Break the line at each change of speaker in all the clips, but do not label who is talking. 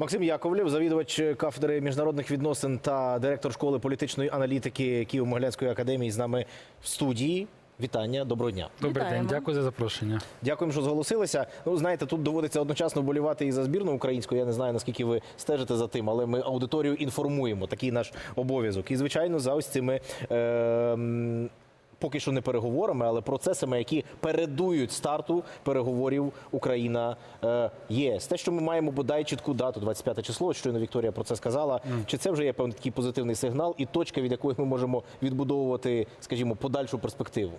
Максим Яковлєв, завідувач кафедри міжнародних відносин та директор школи політичної аналітики Києво-Могилянської академії з нами в студії. Вітання, доброго дня.
Добрий
Вітаємо.
день, дякую за запрошення.
Дякуємо, що зголосилися. Ну, знаєте, тут доводиться одночасно болівати і за збірну українську. Я не знаю, наскільки ви стежите за тим, але ми аудиторію інформуємо. Такий наш обов'язок. І, звичайно, за ось цими. Е- Поки що не переговорами, але процесами, які передують старту переговорів Україна е, ЄС. Те, що ми маємо бодай чітку дату, 25 число, щойно Вікторія про це сказала. Чи це вже є певний такий позитивний сигнал і точка, від якої ми можемо відбудовувати, скажімо, подальшу перспективу?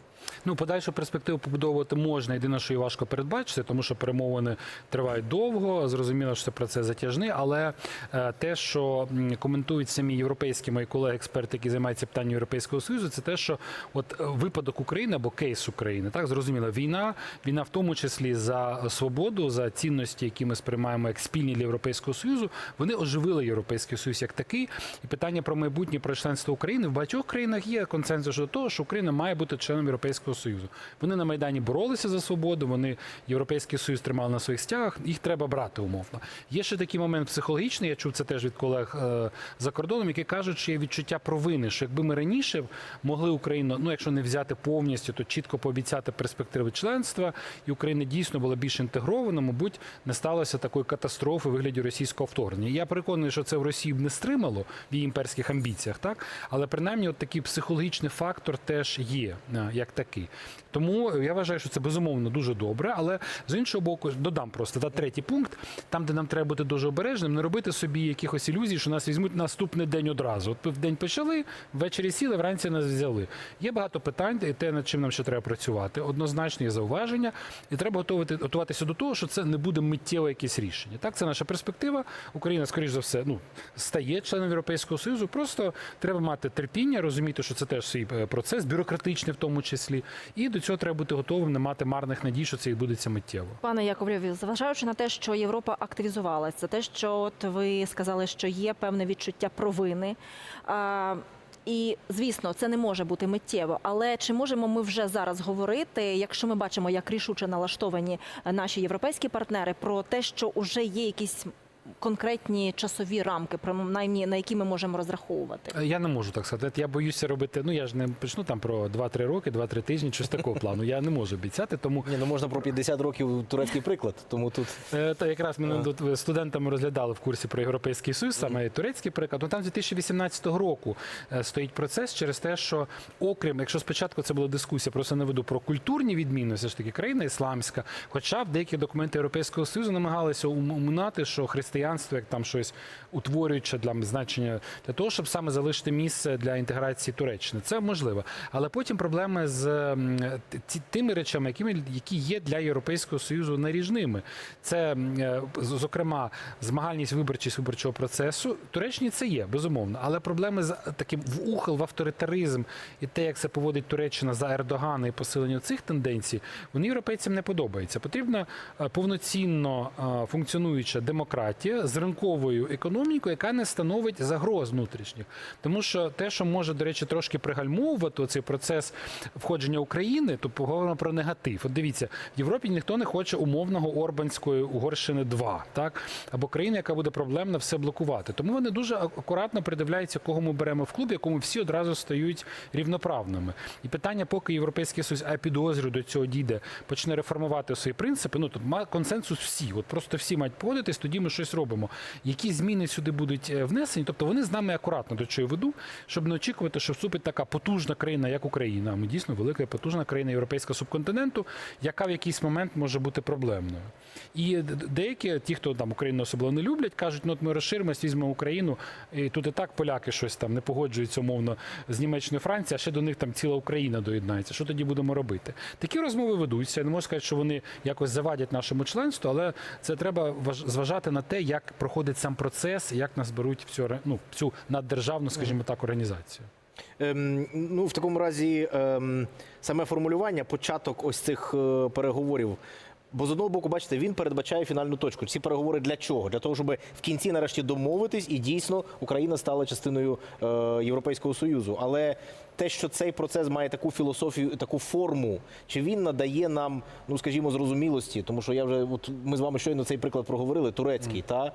Ну, подальшу перспективу побудовувати можна. Єдине, що і важко передбачити, тому що перемовини тривають довго. Зрозуміло, що це процес затяжний, але е, те, що коментують самі європейські мої колеги-експерти, які займаються питанням Європейського Союзу, це те, що от е, випадок України або кейс України, так зрозуміло, війна, війна в тому числі за свободу, за цінності, які ми сприймаємо як спільні для Європейського Союзу, вони оживили Європейський Союз як такий. І питання про майбутнє про членство України в багатьох країнах є консенсус щодо того, що Україна має бути членом Європейського Союзу. Вони на майдані боролися за свободу. Вони Європейський Союз тримали на своїх стягах. Їх треба брати умовно. Є ще такий момент психологічний. Я чув це теж від колег е, за кордоном, які кажуть, що є відчуття провини, що якби ми раніше могли Україну, ну якщо не взяти повністю, то чітко пообіцяти перспективи членства, і Україна дійсно була більш інтегрована, мабуть, не сталося такої катастрофи в вигляді російського вторгнення. Я переконаний, що це в Росії б не стримало в її імперських амбіціях, так але принаймні, от такий психологічний фактор теж є е, як такий. Тому я вважаю, що це безумовно дуже добре. Але з іншого боку, додам просто та третій пункт, там, де нам треба бути дуже обережним, не робити собі якихось ілюзій, що нас візьмуть наступний день одразу. От в день почали, ввечері сіли, вранці нас взяли. Є багато питань, і те, над чим нам ще треба працювати. Однозначно є зауваження, і треба готувати готуватися до того, що це не буде миттєве якесь рішення. Так, це наша перспектива. Україна, скоріш за все, ну стає членом Європейського союзу. Просто треба мати терпіння, розуміти, що це теж свій е, процес, бюрократичний в тому числі. І до цього треба бути готовим, не мати марних надій, що це відбудеться миттєво.
Пане Яковлєві, зважаючи на те, що Європа активізувалася, те, що от ви сказали, що є певне відчуття провини. І звісно, це не може бути миттєво. Але чи можемо ми вже зараз говорити, якщо ми бачимо, як рішуче налаштовані наші європейські партнери, про те, що вже є якісь конкретні часові рамки, принаймні на які ми можемо розраховувати?
Е, Я не можу так сказати. Я боюся робити. Ну я ж не почну там про 2-3 роки, 2-3 тижні, щось такого плану. Я не можу обіцяти. Тому
Ні, ну можна про 50 років турецький приклад, тому тут
Е, Та якраз ми тут е, студентами розглядали в курсі про європейський союз, саме турецький приклад. Ну там з 2018 року стоїть процес через те, що окрім, якщо спочатку це була дискусія, просто не веду про культурні відмінності, ж таки країна ісламська, хоча в деякі документи Європейського союзу намагалися ум- уминати, що християнство як там щось утворююче для значення для того, щоб саме залишити місце для інтеграції Туреччини. Це можливо, але потім проблеми з тими речами, якими які є для Європейського союзу наріжними. Це е, зокрема змагальність виборчість виборчого процесу. Туреччині це є безумовно, але проблеми з таким в ухил в авторитаризм і те, як це поводить Туреччина за Ердогана і посилення цих тенденцій, вони європейцям не подобаються. Потрібна е, повноцінно е, функціонуюча демократія з ринковою економікою, яка не становить загроз внутрішніх. Тому що те, що може, до речі, трошки пригальмовувати цей процес входження України, то поговоримо про негатив. От дивіться, в Європі ніхто не хоче умовного Орбанської Угорщини 2, так або країни, яка буде проблемна все блокувати. Тому вони дуже акуратно придивляються, кого ми беремо в клуб, якому всі одразу стають рівноправними. І питання, поки європейський союз, а підозрюю, до цього дійде, почне реформувати свої принципи. Ну тут консенсус всі. От просто всі мають погодитись, тоді ми щось робимо. Які зміни сюди будуть е, внесені? Тобто вони з нами акуратно до чого веду, щоб не очікувати, що вступить така потужна країна, як Україна. Ми дійсно велика потужна країна європейського субконтиненту, яка в якийсь момент може бути проблемною. І деякі, ті, хто там Україну особливо не люблять, кажуть, ну от ми розширимось, візьмемо Україну, і тут і так поляки щось там не погоджуються умовно з Німеччиною Францією, а ще до них там ціла Україна доєднається. Що тоді будемо робити? Такі розмови ведуться. Я не можу сказати, що вони якось завадять нашому членству, але це треба зважати на те, як проходить сам процес, як нас беруть в цю, ну, в цю наддержавну, скажімо так, організацію.
Ем, ну, в такому разі, ем, саме формулювання, початок ось цих е, переговорів. Бо з одного боку, бачите, він передбачає фінальну точку. Ці переговори для чого? Для того, щоб в кінці нарешті домовитись, і дійсно Україна стала частиною е, Європейського Союзу. Але те, що цей процес має таку філософію, таку форму, чи він надає нам, ну скажімо, зрозумілості, тому що я вже от ми з вами щойно цей приклад проговорили, турецький, та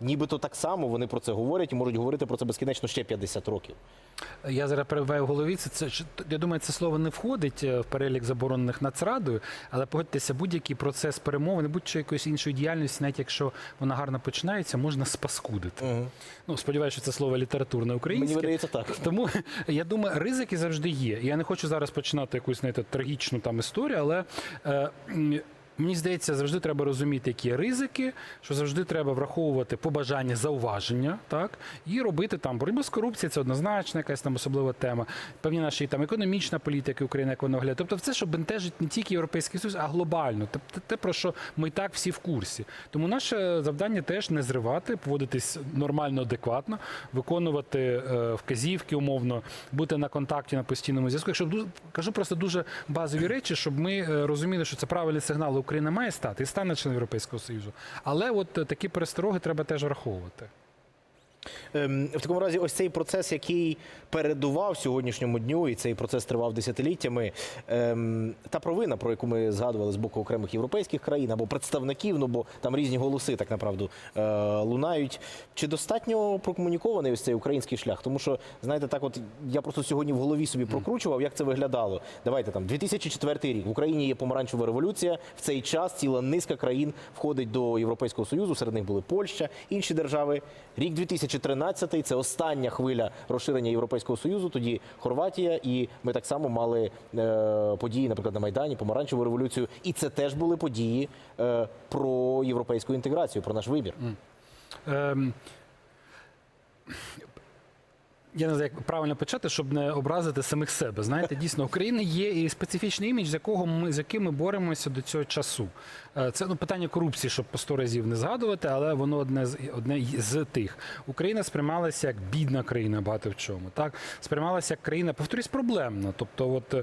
нібито так само вони про це говорять і можуть говорити про це безкінечно ще 50 років.
Я зараз перебуваю в голові. Це, це я думаю, це слово не входить е, в перелік заборонених нацрадою, але погодьтеся, будь-який процес перемовини, будь-що якоїсь іншої діяльності, навіть якщо вона гарно починається, можна спаскудити. Ну сподіваюся, що це слово літературне
Мені видається так.
Тому я думаю, ризики завжди є. Я не хочу зараз починати якусь знаєте, трагічну там історію, але е, мені здається, завжди треба розуміти, які ризики, що завжди треба враховувати побажання, зауваження, так і робити там боротьбу з корупцією, це однозначна якась там особлива тема. Певні наші там економічна політика України, як вона виглядає. Тобто, все, що бентежить не тільки європейський союз, а глобально. Тобто те, про що ми і так всі в курсі. Тому наше завдання теж не зривати, поводитись нормально, адекватно, виконувати е, вказівки умовно, бути на контакті на постійному зв'язку. Якщо кажу просто дуже базові речі, щоб ми е, розуміли, що це правильний сигнал. Україна має стати і стане членом Європейського Союзу. Але от такі перестороги треба теж враховувати.
Ем, В такому разі, ось цей процес, який передував сьогоднішньому дню, і цей процес тривав десятиліттями. ем, Та провина, про яку ми згадували з боку окремих європейських країн або представників, ну бо там різні голоси так направду е, лунають. Чи достатньо прокомунікований ось цей український шлях? Тому що, знаєте, так, от я просто сьогодні в голові собі прокручував, як це виглядало. Давайте там 2004 рік в Україні є помаранчева революція. В цей час ціла низка країн входить до Європейського Союзу. Серед них були Польща, інші держави. Рік 2013 – це остання хвиля розширення Європейського Союзу. Тоді Хорватія, і ми так само мали е, події, наприклад, на Майдані, помаранчеву революцію. І це теж були події е, про європейську інтеграцію, про наш вибір.
Ем, я не знаю, як правильно почати, щоб не образити самих себе. Знаєте, дійсно, України є і специфічний імідж, з якого ми з яким ми боремося до цього часу. Е, Це ну питання корупції, щоб по сто разів не згадувати, але воно одне з одне з тих. Україна сприймалася як бідна країна багато в чому. Так сприймалася як країна, повторюсь, проблемна. Тобто, от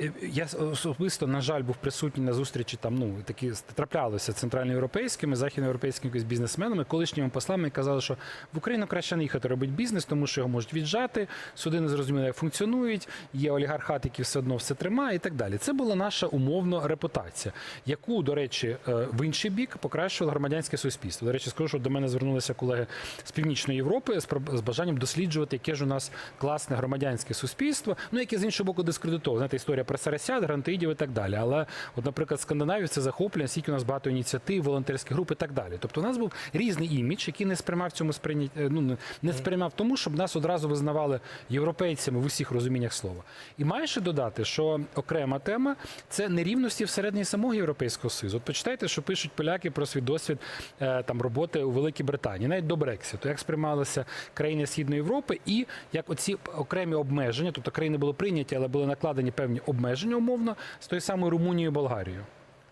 е, я особисто, на жаль, був присутній на зустрічі. Там ну такі траплялися центральноєвропейськими, західноєвропейськими бізнесменами, колишніми послами і казали, що в Україну краще не їхати робити бізнес, тому що його можуть віджати. Суди не зрозуміло, як функціонують. Є олігархат, який все одно все тримає, і так далі. Це була наша умовно репутація, яку, до речі, е, в інший бік покращувало громадянське суспільство. До речі, скажу, що до мене звернулися колеги з північної Європи з бажанням досліджувати, яке ж у нас класне громадянське суспільство, ну яке з іншого боку дискредитовано. Знаєте, історія про сарасят, грантоїдів і так далі. Але, от, наприклад, Скандинавів це захоплення, скільки у нас багато ініціатив, волонтерських груп і так далі. Тобто, у нас був різний імідж, який не сприймав цьому сприйняття, ну не- не сприймав тому, щоб нас одразу визнавали європейцями в усіх розуміннях слова. І маю ще додати, що окрема тема це нерівності всередині самого європейського союзу. От почитайте, що пишуть поляки про свій досвід е, там роботи у Великій Британії, навіть до Брекситу, як сприймалися країни Східної Європи, і як оці окремі обмеження, тобто країни були прийняті, але були накладені певні обмеження умовно з тої самої Румунією і Болгарією.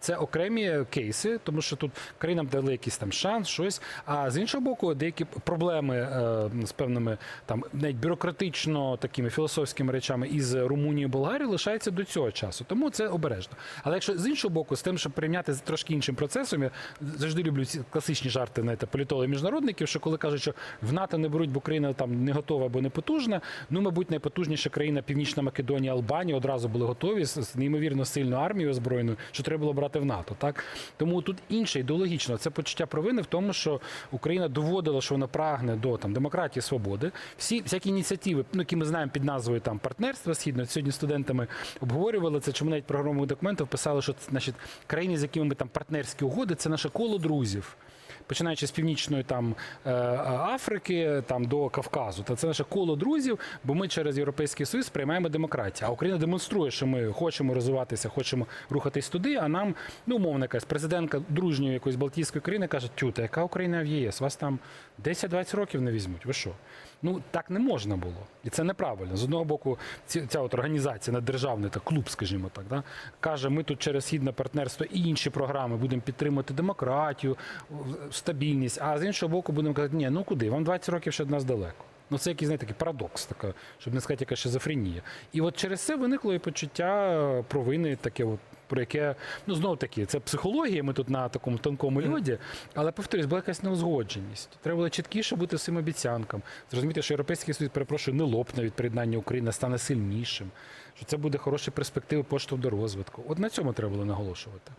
Це окремі кейси, тому що тут країнам дали якийсь там шанс, щось. А з іншого боку, деякі проблеми е, з певними там навіть бюрократично такими філософськими речами із Румунією Болгарією лишаються до цього часу. Тому це обережно. Але якщо з іншого боку, з тим, щоб прийняти з трошки іншим процесом, я завжди люблю ці класичні жарти знаєте, політологів міжнародників, що коли кажуть, що в НАТО не беруть, бо Україна там не готова або не потужна. Ну, мабуть, найпотужніша країна Північна Македонія, Албанія одразу були готові з неймовірно сильною армією озброєною, що треба було брати в НАТО. Так тому тут інше ідеологічно це почуття провини в тому, що Україна доводила, що вона прагне до там демократії, свободи. Всі всякі ініціативи, ну які ми знаємо під назвою там партнерства східне. Сьогодні студентами обговорювали це. Чому навіть програму документів писали, що значить країни, з якими ми там партнерські угоди, це наше коло друзів починаючи з північної там е, Африки, там до Кавказу. Та це наше коло друзів, бо ми через Європейський Союз приймаємо демократію. А Україна демонструє, що ми хочемо розвиватися, хочемо рухатись туди. А нам, ну умовно якась президентка дружньої якоїсь Балтійської країни каже: Тюта, яка Україна в ЄС? Вас там 10-20 років не візьмуть. Ви що? Ну так не можна було, і це неправильно. З одного боку, ці, ця от організація наддержавний та клуб, скажімо так, да, каже, ми тут через східне партнерство і інші програми будемо підтримувати демократію, стабільність. А з іншого боку, будемо казати, ні, ну куди? Вам 20 років ще до нас далеко. Ну це якийсь знаєте, такий парадокс, така, щоб не сказати, яка шизофренія. І от через це виникло і почуття провини, таке от про яке ну знов таки це психологія. Ми тут на такому тонкому льоді, але повторюсь, була якась неузгодженість. Треба було чіткіше бути цим обіцянкам. Зрозуміти, що європейський союз, перепрошую, не лопне від приєднання України, стане сильнішим. Що це буде хороші перспективи поштовх до розвитку. От на цьому треба було наголошувати.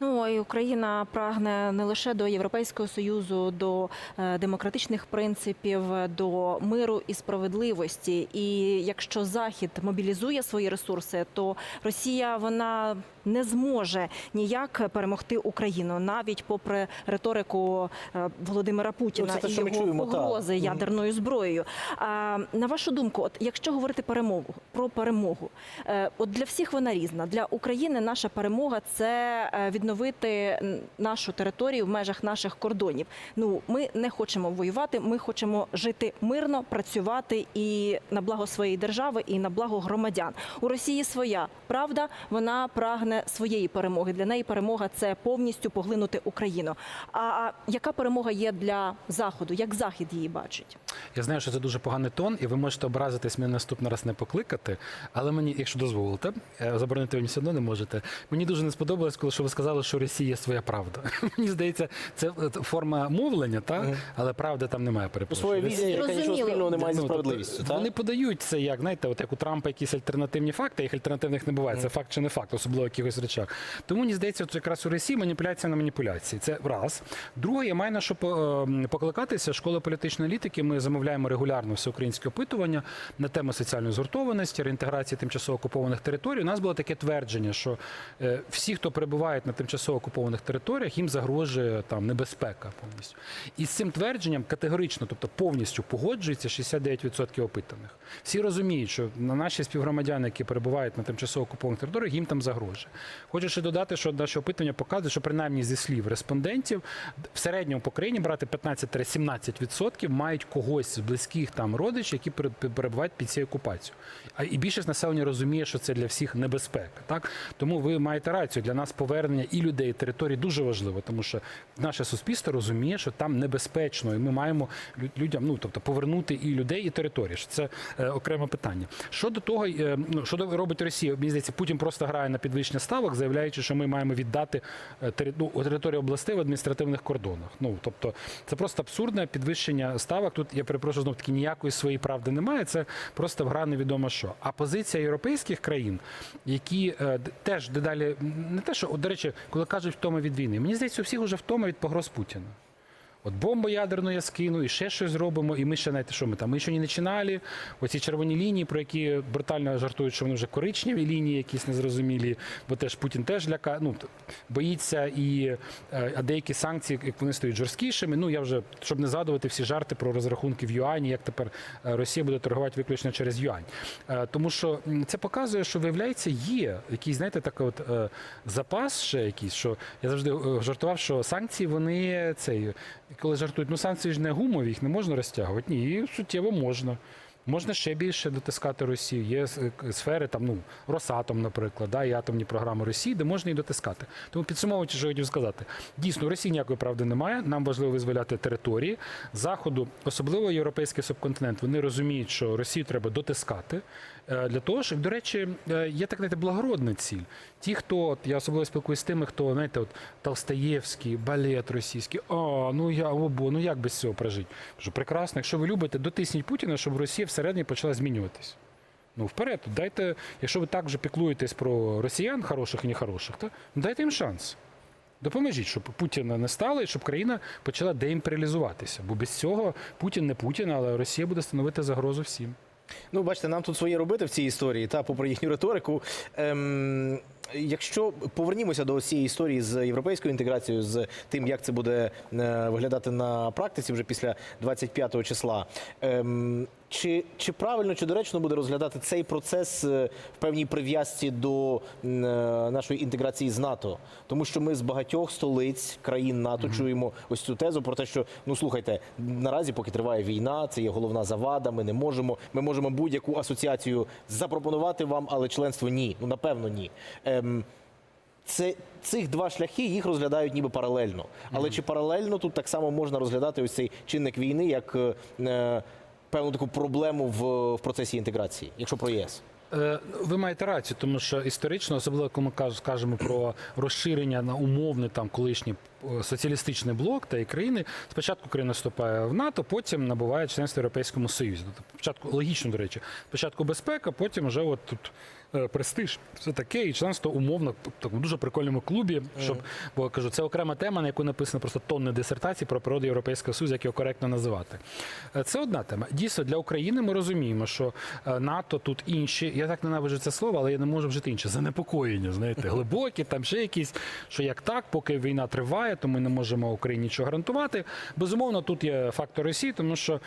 Ну і Україна прагне не лише до Європейського союзу, до е, демократичних принципів, до миру і справедливості. І якщо Захід мобілізує свої ресурси, то Росія вона не зможе ніяк перемогти Україну, навіть попри риторику е, Володимира Путіна
Ну, це
і його
чуємо,
погрози
Мгм.
ядерною зброєю. А, на вашу думку, от якщо говорити перемогу про перемогу, е, от для всіх вона різна. Для України наша перемога це відновити нашу територію в межах наших кордонів. Ну ми не хочемо воювати, ми хочемо жити мирно, працювати і на благо своєї держави, і на благо громадян. У Росії своя правда, вона прагне своєї перемоги. Для неї перемога це повністю поглинути Україну. А яка перемога є для заходу? Як захід її бачить?
Я знаю, що це дуже поганий тон, і ви можете образитись мене наступний раз не покликати. Але мені, якщо дозволите, е, заборонити ви все одно не можете. Мені дуже не сподобалось, коли що ви сказали, що є своя правда. Мені здається, це е, форма мовлення, та але правди там немає. Перепрошую.
Своя яка нічого спільного немає зі
Ну, тобто,
справедливістю. так?
Вони подають це як, знаєте, от як у Трампа якісь альтернативні факти, їх альтернативних не буває. Це факт чи не факт, особливо в якихось речах. Тому мені здається, от якраз у Росії маніпуляція на маніпуляції. Це раз. Друге, я маю на що ем, покликатися. Школа політичної аналітики. Ми замовляємо регулярно всеукраїнське опитування на тему соціальної згуртованості, реінтеграції тимчасово окупованих територій. У нас було таке твердження, що е, всі, хто перебувають на тимчасово окупованих територіях, їм загрожує там небезпека повністю. І з цим твердженням категорично, тобто повністю погоджується 69% опитаних. Всі розуміють, що на наші співгромадяни, які перебувають на тимчасово окупованих територіях, їм там загрожує. Хочу ще додати, що наше опитування показує, що принаймні зі слів респондентів в середньому по країні брати 15-17% мають когось з близьких там родичів, які перебувають під цією окупацією. А і більшість населення розуміє, що це для всіх небезпека. Так тому ви маєте рацію. Для нас повернення і людей, і територій дуже важливо, тому що наше суспільство розуміє, що там небезпечно, і ми маємо людям, ну тобто повернути і людей, і території. Це е, окреме питання. Щодо того, е, ну що робить Росія, мені здається, Путін просто грає на підвищення ставок, заявляючи, що ми маємо віддати е, ну, територію областей в адміністративних кордонах. Ну тобто, це просто абсурдне підвищення ставок. Тут я перепрошую знов таки ніякої своєї правди немає. Це просто гра невідомо що. А позиція європейських країн, які теж дедалі не те, що до речі, коли кажуть втома від війни, мені здається, у всіх уже втома від погроз Путіна. От бомбу ядерну я скину, і ще щось зробимо, і ми ще знаєте, що ми там. Ми ще не починали. Оці червоні лінії, про які брутально жартують, що вони вже коричневі лінії, якісь незрозумілі, бо теж Путін теж ляка, ну боїться і е, а деякі санкції, як вони стають жорсткішими. Ну я вже щоб не згадувати всі жарти про розрахунки в юані, як тепер е, Росія буде торгувати виключно через юань. Е, Тому що це показує, що виявляється, є якийсь, знаєте, такий от запас ще якийсь, що я завжди жартував, що санкції вони цей, коли жартують, ну санкції ж не гумові, їх не можна розтягувати. Ні, суттєво можна. Можна ще більше дотискати Росію. Є сфери, там, ну, Росатом, наприклад, да, і атомні програми Росії, де можна і дотискати. Тому підсумовуючи, що хотів сказати, дійсно, Росії ніякої правди немає. Нам важливо визволяти території Заходу, особливо європейський субконтинент. Вони розуміють, що Росію треба дотискати. Е, Для того, щоб, до речі, е, є так знаєте, благородна ціль. Ті, хто от, я особливо спілкуюся з тими, хто знаєте, от Толстаєвський, балет російський. А, ну я обо, ну як без цього прожити? Кажу, прекрасно, якщо ви любите, дотисніть Путіна, щоб Росія всередині почала змінюватись. Ну, вперед, дайте, якщо ви так же піклуєтесь про росіян, хороших і нехороших, то дайте їм шанс. Допоможіть, щоб Путіна не стало і щоб країна почала деімперіалізуватися. Бо без цього Путін не Путін, але Росія буде становити загрозу всім.
Ну, бачите, нам тут своє робити в цій історії, та попри їхню риторику. Ем, якщо повернімося до цієї історії з європейською інтеграцією, з тим, як це буде е, виглядати на практиці вже після 25 го числа. Ем, чи, чи правильно чи доречно буде розглядати цей процес е, в певній прив'язці до е, нашої інтеграції з НАТО? Тому що ми з багатьох столиць країн НАТО чуємо ось цю тезу про те, що ну слухайте, наразі, поки триває війна, це є головна завада. Ми не можемо. Ми можемо будь-яку асоціацію запропонувати вам, але членство ні. Ну напевно, ні. Ем, це цих два шляхи їх розглядають ніби паралельно. Але чи паралельно тут так само можна розглядати ось цей чинник війни як е, е, певну таку проблему в, в процесі інтеграції, якщо про ЄС?
Е, Ви маєте рацію, тому що історично, особливо коли ми каж- кажемо про розширення на умовне там колишній е, соціалістичний блок та і країни, спочатку Україна вступає в НАТО, потім набуває членство в Європейському Союзі. Тобто, спочатку логічно, до речі, спочатку безпека, потім вже от тут. е, Престиж, все таке, і членство умовно в такому дуже прикольному клубі. Щоб бо кажу, це окрема тема, на яку написано просто тонни дисертацій про природу Європейського Союзу, як його коректно називати. Е, Це одна тема. Дійсно, для України ми розуміємо, що е, НАТО тут інші. Я так ненавиджу це слово, але я не можу вжити інше. Занепокоєння, знаєте, глибокі, там ще якісь, що як так, поки війна триває, то ми не можемо Україні нічого гарантувати. Безумовно, тут є фактор Росії, тому що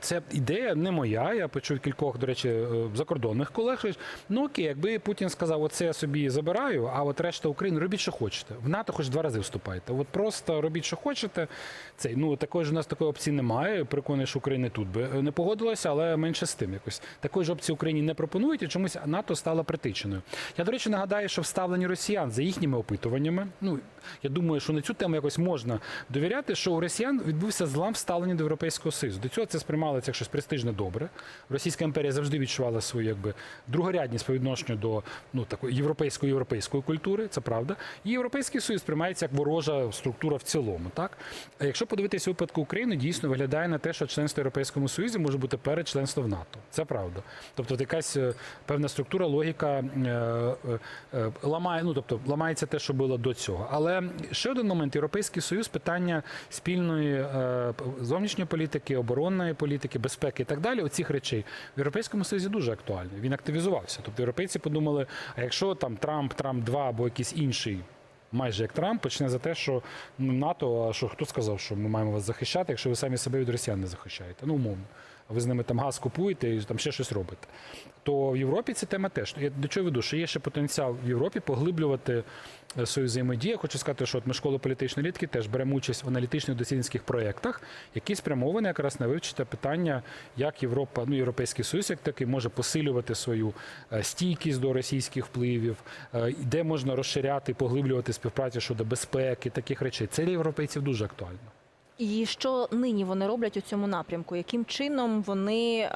це ідея не моя. Я почув кількох, до речі, е, закордонних колег. Ну окей, якби Путін сказав, оце я собі забираю, а от решта України робіть, що хочете. В НАТО хоч два рази вступайте. От просто робіть, що хочете. Цей ну такої ж у нас такої опції немає. Переконаний, що Україна тут би е, не погодилася, але менше з тим якось такої ж опції Україні не пропонують, і чомусь НАТО стала притичиною. Я до речі нагадаю, що вставлені росіян за їхніми опитуваннями. Ну я думаю, що на цю тему якось можна довіряти, що у росіян відбувся злам вставлення до Європейського Союзу. До цього це сприймалося як щось престижне добре. Російська імперія завжди відчувала свою якби другорядність по відношенню до ну такої європейської європейської культури, це правда. І Європейський Союз сприймається як ворожа структура в цілому. Так А якщо подивитися випадку України, дійсно виглядає на те, що членство в Європейському Союзі може бути перед членством в НАТО. Це правда. Тобто, якась е, певна структура, логіка е, е, ламає, ну тобто ламається те, що було до цього. Але ще один момент: Європейський Союз питання спільної е, зовнішньої політики, оборонної політики, безпеки і так далі. Оцих речей в Європейському Союзі дуже актуальний. Він активізувався. Тобто європейці подумали: а якщо там Трамп, Трамп 2 або якийсь інший. Майже як Трамп почне за те, що ну, НАТО, а що хто сказав, що ми маємо вас захищати, якщо ви самі себе від росіян не захищаєте. Ну, умовно. А ви з ними там газ купуєте і там ще щось робите. То в Європі ця тема теж. Я до чого веду, що є ще потенціал в Європі поглиблювати е, свою взаємодію. Я Хочу сказати, що от ми школа політичної літки теж беремо участь в аналітичних дослідницьких проєктах, які спрямовані якраз на вивчити питання, як Європа, ну Європейський Союз, як такий може посилювати свою е, стійкість до російських впливів, е, де можна розширяти, поглиблювати співпрацю щодо безпеки, таких речей. Це для європейців дуже актуально.
І що нині вони роблять у цьому напрямку? Яким чином вони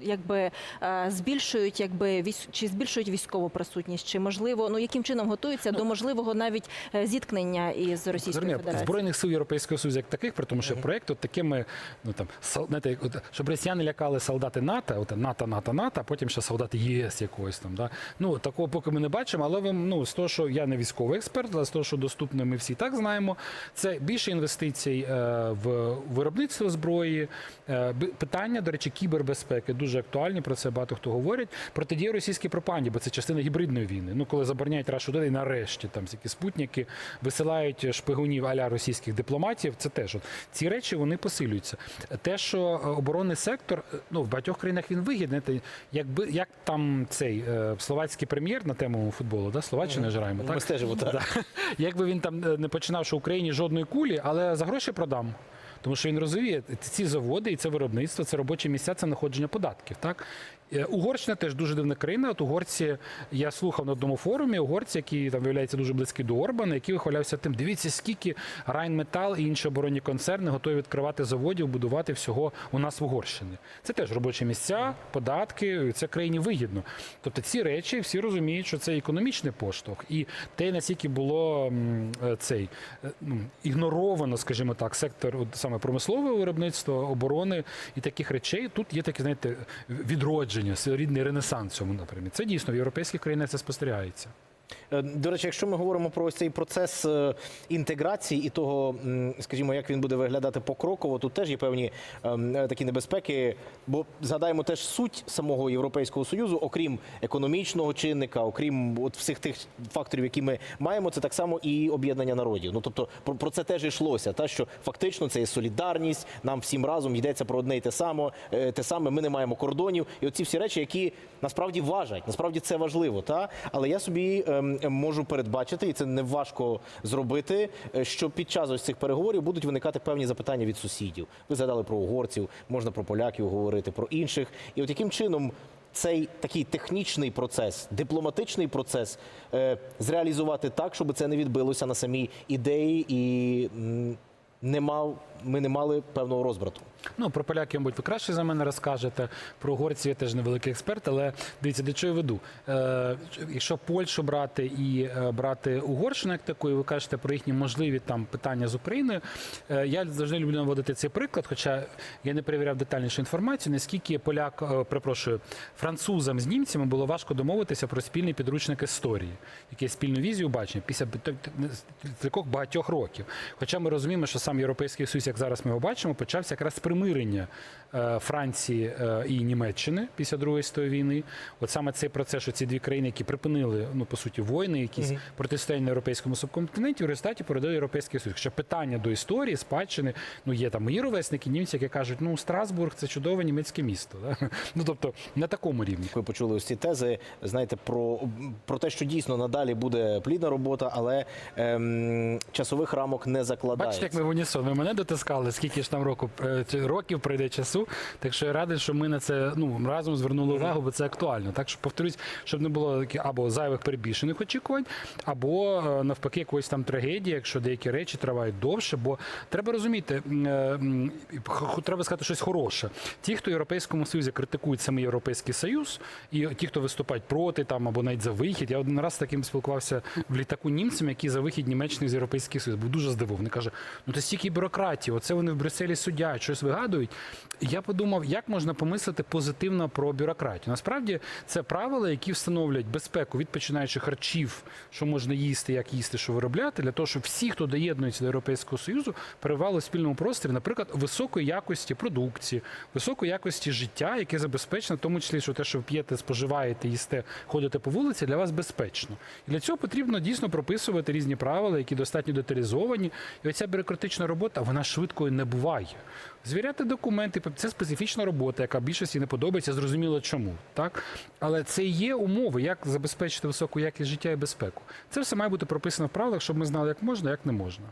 якби е, збільшують, якби військ, чи збільшують військову присутність, чи можливо, ну яким чином готуються до можливого навіть е, зіткнення із Російською Федерацією?
збройних сил Європейського Союзу як таких, при тому, що проєкт от такими, ну там знаєте, от, щоб росіяни лякали солдати НАТО, от НАТО, НАТО, НАТО, а потім ще солдати ЄС якогось там. Да? Ну такого поки ми не бачимо, але ви ну з того, що я не військовий експерт, але з того, що доступно, ми всі так знаємо. Це більше інвестицій е, в виробництво зброї. Е, питання, до речі, кібербезпеки дуже актуальні. Про це багато хто говорить. Протидія російській пропаганді, бо це частина гібридної війни. Ну коли забороняють Рашу і нарешті там всякі спутники висилають шпигунів аля російських дипломатів. Це теж от ці речі вони посилюються. Те, що е, оборонний сектор, е, ну в багатьох країнах він вигідний. Якби як там цей е, словацький прем'єр на тему футболу, да Словаччина ж граємо, так
Ми стежимо так.
Да. Якби він там не починав, що Україні жодної кулі, але за гроші продам. Тому що він розуміє, ці заводи і це виробництво, це робочі місця, це находження податків. Так Угорщина теж дуже дивна країна. От угорці, я слухав на одному форумі, угорці, які там виявляються дуже близькі до Орбана, які вихвалявся тим, дивіться, скільки Райнметал і інші оборонні концерни готові відкривати заводів, будувати всього у нас в Угорщині. Це теж робочі місця, податки, це країні вигідно. Тобто ці речі всі розуміють, що це економічний поштовх, і те, наскільки було е, цей е, ну, ігноровано, скажімо так, сектор саме промислове виробництво, оборони і таких речей. Тут є таке, знаєте, відродження, своєрідний ренесанс в цьому напрямі. Це дійсно в європейських країнах це спостерігається.
Е, До речі, якщо ми говоримо про ось цей процес е, інтеграції і того, скажімо, як він буде виглядати покроково, тут теж є певні ем, е, такі небезпеки. Бо згадаємо теж суть самого Європейського союзу, окрім економічного чинника, окрім от всіх тих факторів, які ми маємо, це так само і об'єднання народів. Ну тобто про, це теж йшлося. Та що фактично це є солідарність. Нам всім разом йдеться про одне і те саме. Те саме ми не маємо кордонів, і оці всі речі, які насправді важать, насправді це важливо. Та але я собі можу передбачити, і це не важко зробити. е, Що під час ось цих переговорів будуть виникати певні запитання від сусідів. Ви згадали про угорців, можна про поляків говорити, про інших. І от яким чином цей такий технічний процес, дипломатичний процес е, зреалізувати так, щоб це не відбилося на самій ідеї і не мав, ми не мали певного розбрату.
Ну, про поляків, мабуть, ви краще за мене розкажете. Про угорців я теж невеликий експерт, але дивіться, до чого я веду. Е, якщо Польщу брати і е, брати Угорщину як таку, і ви кажете про їхні можливі там питання з Україною, е, я завжди люблю наводити цей приклад, хоча я не перевіряв детальнішу інформацію, наскільки поляк, е, перепрошую, французам з німцями було важко домовитися про спільний підручник історії, який спільну візію бачення після таких багатьох років. Хоча ми розуміємо, що сам Європейський Союз, як зараз ми його бачимо, почався якраз з примирення е, Франції е, і Німеччини після Другої світової війни. От саме цей процес, що ці дві країни, які припинили ну по суті воїни, якісь протистояння на європейському субконтиненті, в результаті породили Європейський Союз. Хоча питання до історії, спадщини, ну є там мої ровесники, німці, які кажуть, ну Страсбург це чудове німецьке місто. Да? Ну тобто на такому рівні.
Ви почули ось ці тези, знаєте, про, про те, що дійсно надалі буде плідна робота, але ем, часових рамок не закладається.
Бачите, як ми в унісон. Ви мене дотискали, скільки ж там року е, років пройде часу. Так що я радий, що ми на це ну разом звернули увагу, бо це актуально. Так що повторюсь, щоб не було таки- або зайвих перебільшених очікувань, або е, навпаки якоїсь там трагедії, якщо деякі речі тривають довше. Бо треба розуміти, е, треба сказати щось хороше. Ті, хто в Європейському Союзі критикують саме Європейський Союз, і ті, хто виступають проти там або навіть за вихід. Я один раз з таким спілкувався в літаку німцям, які за вихід Німеччини з Європейський Союз. Був дуже здивований. Каже: ну то стільки бюрократії, оце вони в Брюсселі судять, щось вигадують. Я подумав, як можна помислити позитивно про бюрократію. Насправді це правила, які встановлюють безпеку від починаючи харчів, що можна їсти, як їсти, що виробляти, для того, щоб всі, хто доєднується до Європейського Союзу, перебували в спільному просторі, наприклад, високої якості продукції, високої якості життя, яке забезпечено, в тому числі, що те, що ви п'єте, споживаєте, їсте, ходите по вулиці, для вас безпечно. І для цього потрібно дійсно прописувати різні правила, які достатньо деталізовані. І оця бюрократична робота вона швидкою не буває. Звіряти документи це специфічна робота, яка більшості не подобається. Зрозуміло, чому так, але це є умови, як забезпечити високу якість життя і безпеку. Це все має бути прописано в правилах, щоб ми знали, як можна, як не можна.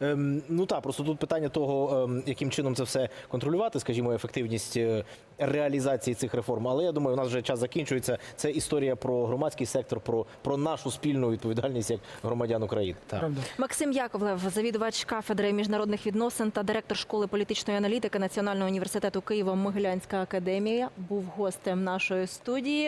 Ем, ну так, просто тут питання того, ем, яким чином це все контролювати, скажімо, ефективність е, реалізації цих реформ. Але я думаю, у нас вже час закінчується. Це історія про громадський сектор, про, про нашу спільну відповідальність як громадян України. Так.
Максим Яковлев, завідувач кафедри міжнародних відносин та директор школи політичної аналітики Національного університету Києва Могилянська академія, був гостем нашої студії.